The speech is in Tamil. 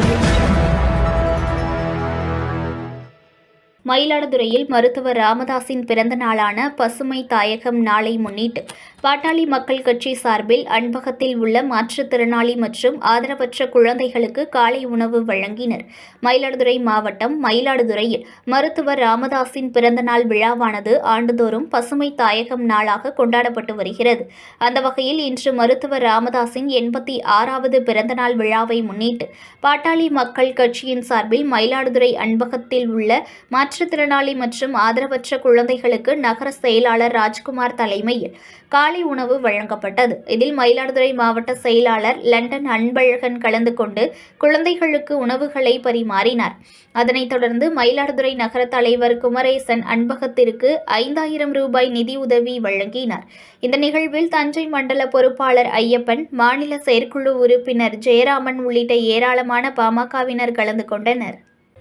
audio. மயிலாடுதுறையில் மருத்துவர் ராமதாஸின் பிறந்த நாளான பசுமை தாயகம் நாளை முன்னிட்டு பாட்டாளி மக்கள் கட்சி சார்பில் அன்பகத்தில் உள்ள மாற்றுத்திறனாளி மற்றும் ஆதரவற்ற குழந்தைகளுக்கு காலை உணவு வழங்கினர். மயிலாடுதுறை மாவட்டம் மயிலாடுதுறையில் மருத்துவர் ராமதாஸின் பிறந்த நாள் விழாவானது ஆண்டுதோறும் பசுமை தாயகம் நாளாக கொண்டாடப்பட்டு வருகிறது. அந்த வகையில் இன்று மருத்துவர் ராமதாஸின் எண்பத்தி ஆறாவது பிறந்தநாள் விழாவை முன்னிட்டு பாட்டாளி மக்கள் கட்சியின் சார்பில் மயிலாடுதுறை அன்பகத்தில் உள்ள மாற்று மாற்றுத்திறனாளி மற்றும் ஆதரவற்ற குழந்தைகளுக்கு நகர செயலாளர் ராஜ்குமார் தலைமையில் காலை உணவு வழங்கப்பட்டது. இதில் மயிலாடுதுறை மாவட்ட செயலாளர் லண்டன் அன்பழகன் கலந்து கொண்டு குழந்தைகளுக்கு உணவுகளை பரிமாறினார். அதனைத் தொடர்ந்து மயிலாடுதுறை நகர தலைவர் குமரேசன் அன்பகத்திற்கு ஐந்தாயிரம் ரூபாய் நிதி உதவி வழங்கினார். இந்த நிகழ்வில் தஞ்சை மண்டல பொறுப்பாளர் ஐயப்பன் மாநில செயற்குழு உறுப்பினர் ஜெயராமன் உள்ளிட்ட ஏராளமான பாமகவினர் கலந்து கொண்டனர்.